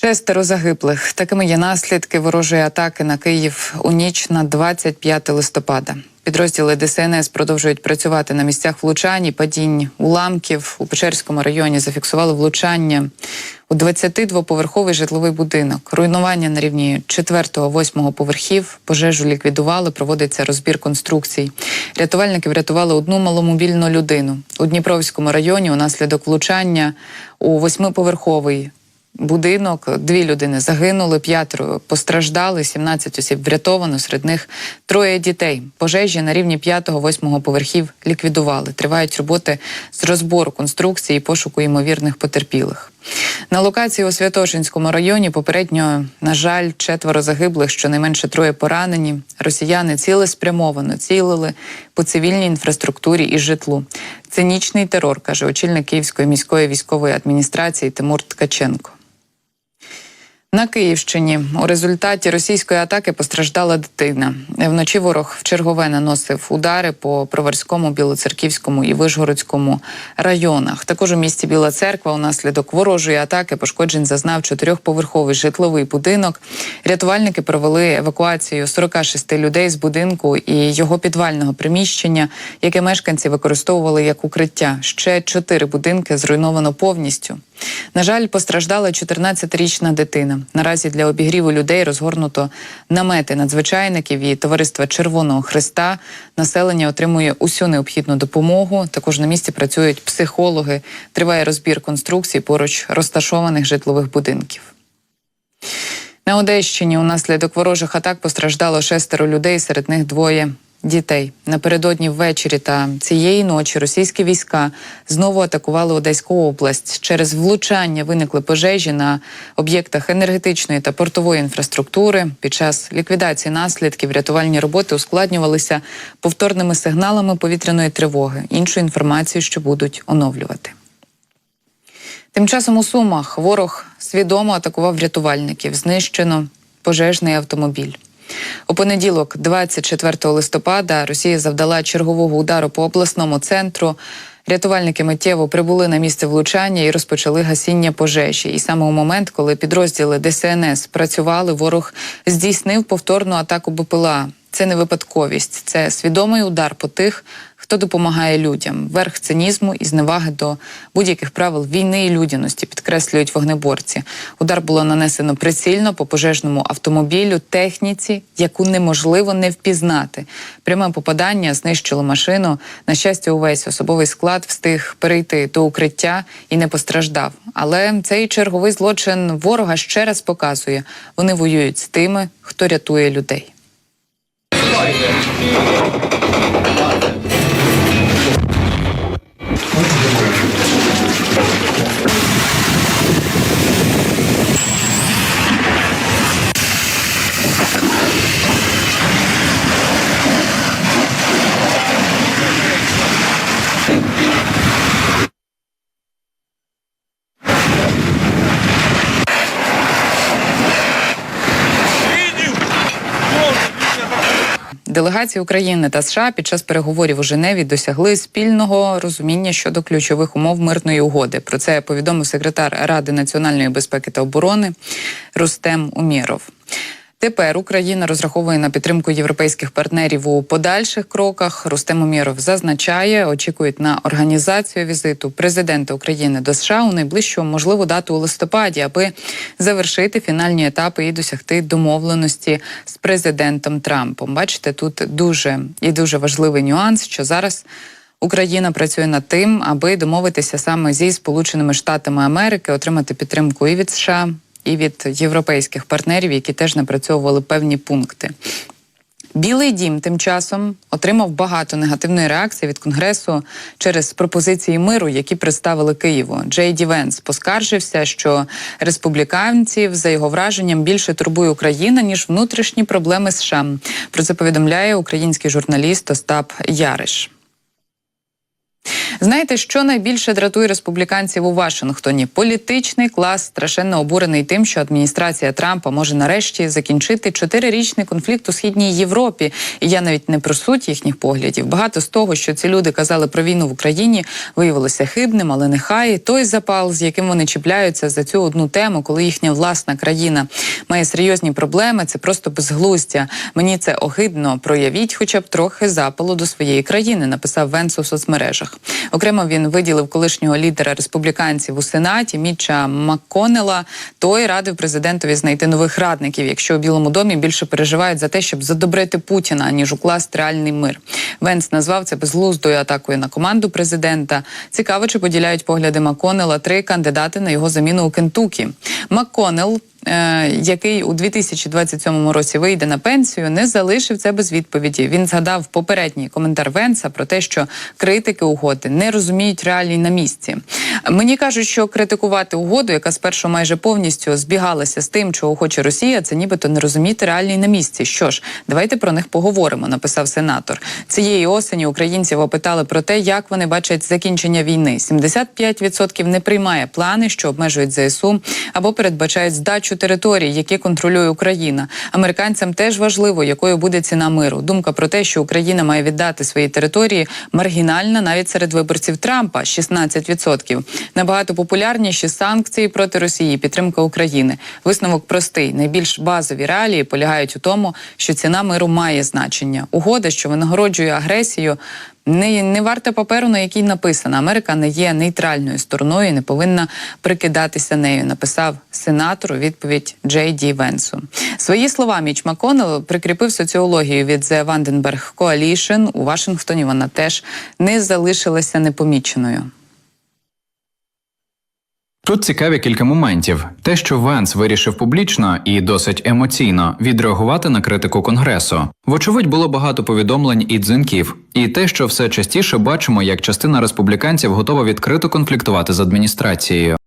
Шестеро загиблих. Такими є наслідки ворожої атаки на Київ у ніч на 25 листопада. Підрозділи ДСНС продовжують працювати на місцях влучань падінь уламків. У Печерському районі зафіксували влучання у 22-поверховий житловий будинок. Руйнування на рівні 4-8 поверхів. Пожежу ліквідували. Проводиться розбір конструкцій. Рятувальники врятували одну маломобільну людину у Дніпровському районі. Унаслідок влучання у восьмиповерховий будинок. Дві людини загинули, п'ятеро постраждали, 17 осіб врятовано. Серед них троє дітей. Пожежі на рівні 5-8 поверхів ліквідували. Тривають роботи з розбору конструкції і пошуку ймовірних потерпілих. На локації у Святошинському районі попередньо, на жаль, четверо загиблих, щонайменше троє поранені. Росіяни цілеспрямовано цілили по цивільній інфраструктурі і житлу. Цинічний терор, каже очільник Київської міської військової адміністрації Тимур Ткаченко. На Київщині у результаті російської атаки постраждала дитина. Вночі ворог в чергове наносив удари по Проварському, Білоцерківському і Вишгородському районах. Також у місті Біла Церква унаслідок ворожої атаки пошкоджень зазнав чотирьохповерховий житловий будинок. Рятувальники провели евакуацію 46 людей з будинку і його підвального приміщення, яке мешканці використовували як укриття. Ще чотири будинки зруйновано повністю. На жаль, постраждала 14-річна дитина. Наразі для обігріву людей розгорнуто намети надзвичайників і товариства Червоного Христа. Населення отримує усю необхідну допомогу. Також на місці працюють психологи. Триває розбір конструкцій поруч розташованих житлових будинків. На Одещині унаслідок ворожих атак постраждало шестеро людей, серед них двоє дітей. Напередодні ввечері та цієї ночі російські війська знову атакували Одеську область. Через влучання виникли пожежі на об'єктах енергетичної та портової інфраструктури. Під час ліквідації наслідків рятувальні роботи ускладнювалися повторними сигналами повітряної тривоги. Іншу інформацію, що будуть оновлювати. Тим часом у Сумах ворог свідомо атакував рятувальників. Знищено пожежний автомобіль. У понеділок, 24 листопада, Росія завдала чергового удару по обласному центру. Рятувальники миттєво прибули на місце влучання і розпочали гасіння пожежі. І саме у момент, коли підрозділи ДСНС працювали, ворог здійснив повторну атаку БПЛА. Це не випадковість, це свідомий удар по тих, хто допомагає людям. Верх цинізму і зневаги до будь-яких правил війни і людяності підкреслюють вогнеборці. Удар було нанесено прицільно по пожежному автомобілю, техніці, яку неможливо не впізнати. Пряме попадання знищило машину. На щастя, увесь особовий склад встиг перейти до укриття і не постраждав. Але цей черговий злочин ворога ще раз показує: вони воюють з тими, хто рятує людей. Делегації України та США під час переговорів у Женеві досягли спільного розуміння щодо ключових умов мирної угоди. Про це повідомив секретар Ради національної безпеки та оборони Рустем Умєров. Тепер Україна розраховує на підтримку європейських партнерів у подальших кроках. Рустем Умєров зазначає, очікують на організацію візиту президента України до США у найближчу можливу дату у листопаді, аби завершити фінальні етапи і досягти домовленості з президентом Трампом. Бачите, тут дуже і дуже важливий нюанс, що зараз. Україна працює над тим, аби домовитися саме зі Сполученими Штатами Америки, отримати підтримку і від США, і від європейських партнерів, які теж напрацьовували певні пункти. Білий дім тим часом отримав багато негативної реакції від конгресу через пропозиції миру, які представили Києву. Джей Ді Венс поскаржився, що республіканців за його враженням більше турбує Україна ніж внутрішні проблеми США. Про це повідомляє український журналіст Остап Яриш. Знаєте, що найбільше дратує республіканців у Вашингтоні? Політичний клас страшенно обурений тим, що адміністрація Трампа може нарешті закінчити чотирирічний конфлікт у східній Європі. І я навіть не про суть їхніх поглядів. Багато з того, що ці люди казали про війну в Україні, виявилося хибним, але нехай той запал, з яким вони чіпляються за цю одну тему, коли їхня власна країна має серйозні проблеми, це просто безглуздя. Мені це огидно. Проявіть, хоча б трохи запалу до своєї країни, написав Венс у соцмережах. Окремо він виділив колишнього лідера республіканців у сенаті Мітча Макконела. Той радив президентові знайти нових радників, якщо у Білому домі більше переживають за те, щоб задобрити Путіна, ніж укласти реальний мир. Венс назвав це безглуздою атакою на команду президента. Цікаво, чи поділяють погляди Макконела три кандидати на його заміну у Кентукі. Макконел який у 2027 році вийде на пенсію, не залишив це без відповіді. Він згадав попередній коментар Венса про те, що критики угоди не розуміють реалій на місці. Мені кажуть, що критикувати угоду, яка спершу майже повністю збігалася з тим, чого хоче Росія, це нібито не розуміти реалій на місці. Що ж, давайте про них поговоримо. Написав сенатор. Цієї осені українців опитали про те, як вони бачать закінчення війни. 75% не приймає плани, що обмежують ЗСУ або передбачають здачу територій, які контролює Україна. Американцям теж важливо, якою буде ціна миру. Думка про те, що Україна має віддати свої території, маргінальна навіть серед виборців Трампа 16%. Набагато популярніші санкції проти Росії, підтримка України. Висновок простий. Найбільш базові реалії полягають у тому, що ціна миру має значення. Угода, що винагороджує агресію. Не, не варта паперу, на якій написано Америка не є нейтральною стороною, і не повинна прикидатися нею. Написав сенатор у відповідь Джей Ді Венсу. Свої слова Міч Маконел прикріпив соціологію від The Vandenberg Coalition. У Вашингтоні. Вона теж не залишилася непоміченою. Тут цікаві кілька моментів. Те, що Венс вирішив публічно і досить емоційно відреагувати на критику конгресу. Вочевидь, було багато повідомлень і дзвінків, і те, що все частіше бачимо, як частина республіканців готова відкрито конфліктувати з адміністрацією.